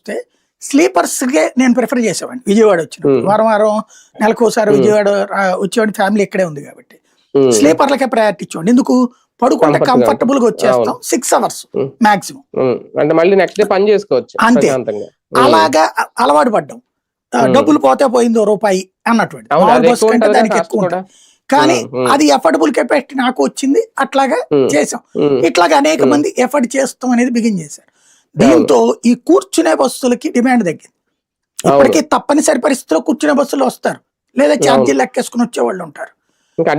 వస్తే స్లీపర్స్ కే నేను ప్రిఫర్ చేసేవాడిని. విజయవాడ వచ్చిన. వారం వారం నెలకోసారి Hmm. విజయవాడ వచ్చేవాడి ఫ్యామిలీ ఇక్కడే ఉంది కాబట్టి. స్లీపర్లకే ప్రయారిటీ ఇచ్చేవాడి ఎందుకు? పడుకుంటే. కంఫర్టబుల్గా వచ్చేస్తాం. Six hours. మాక్సిమం అంటే మళ్ళీ నెక్స్ట్ డే పని చేసుకోవచ్చు. అంతే. అలాగా అలవాటు పడ్డాం. డబ్బులు పోతే పోయిందో రూపాయి అన్నటువంటి. బస్సు కంటే దానికి ఎక్కువ ఉంటుంది. కానీ. అది ఎఫర్డబుల్ కెపాసిటీ నాకు వచ్చింది. అట్లాగా చేసాం. ఇట్లాగా అనేక. మంది ఎఫర్ట్ చేస్తాం అనేది బిగిన్ చేశారు. దీంతో ఈ కూర్చునే బస్సులకి డిమాండ్ తగ్గింది. ఇప్పటికీ తప్పనిసరి పరిస్థితిలో కూర్చునే బస్సులు వస్తారు. లేదా ఛార్జీలు లెక్కేసుకుని వచ్చే వాళ్ళు ఉంటారు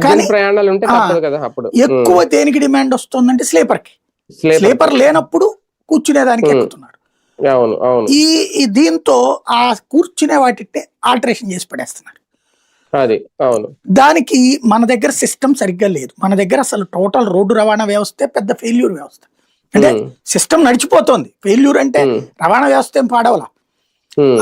కానీ- ఎక్కువ దేనికి డిమాండ్ వస్తుందంటే స్లీపర్కి స్లీపర్ లేనప్పుడు కూర్చునే దానికి. ఎక్కుతున్నారు. ఈ ఈ దీంతో ఆ కూర్చునే వాటిని ఆల్టరేషన్ చేసి పడేస్తున్నారు. అది అవును. దానికి మన దగ్గర సిస్టమ్ సరిగ్గా లేదు. మన దగ్గర అసలు టోటల్ రోడ్డు రవాణా వ్యవస్థే పెద్ద ఫెయిల్యూర్ వ్యవస్థ. అంటే సిస్టమ్ నడిచిపోతోంది. ఫెయిల్యూర్ అంటే రవాణా వ్యవస్థ ఏం పాడవలా.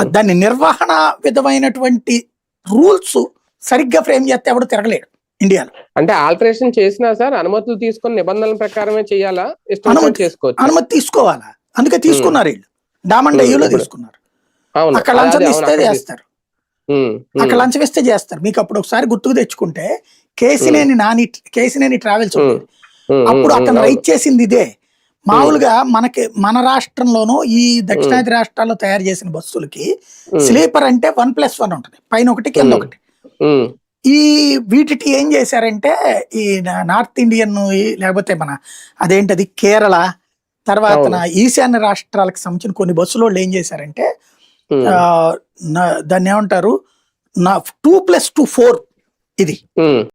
దాన్ని నిర్వహణ విధమైనటువంటి రూల్స్ సరిగ్గా ఫ్రేమ్ చేస్తే ఎవడు తిరగలేడు ఇండియాలో. అంటే ఆల్టరేషన్ చేసినా సార్ అనుమతులు తీసుకుని నిబంధనల ప్రకారమే చేయాలా? అనుమతి- చేసుకోవచ్చు? అనుమతి తీసుకోవాలా? అందుకే తీసుకున్నారు వీళ్ళు. డామండ్ అయ్యూలో తీసుకున్నారు. అక్కడ లంచం ఇస్తే చేస్తారు. అక్కడ లంచం ఇస్తే చేస్తారు. మీకు అప్పుడు ఒకసారి గుర్తుకు తెచ్చుకుంటే కేసినేని నాని కేసినేని ట్రావెల్స్ అప్పుడు అవును. రైట్ చేసింది ఇదే. మామూలుగా మనకి మన రాష్ట్రంలోనూ ఈ దక్షిణాది రాష్ట్రాల్లో తయారు చేసిన బస్సులకి స్లీపర్ అంటే వన్ ప్లస్ వన్ ఉంటుంది. పైన ఒకటి కింద. ఒకటి. ఈ వీటికి ఏం చేశారంటే ఈ నార్త్ ఇండియన్ లేకపోతే మన అదేంటది కేరళ తర్వాత ఈశాన్య రాష్ట్రాలకు సంబంధించిన కొన్ని బస్సులో వాళ్ళు ఏం చేశారంటే దాన్ని ఏమంటారు? నా టూ ప్లస్ టూ ఫోర్ ఇది.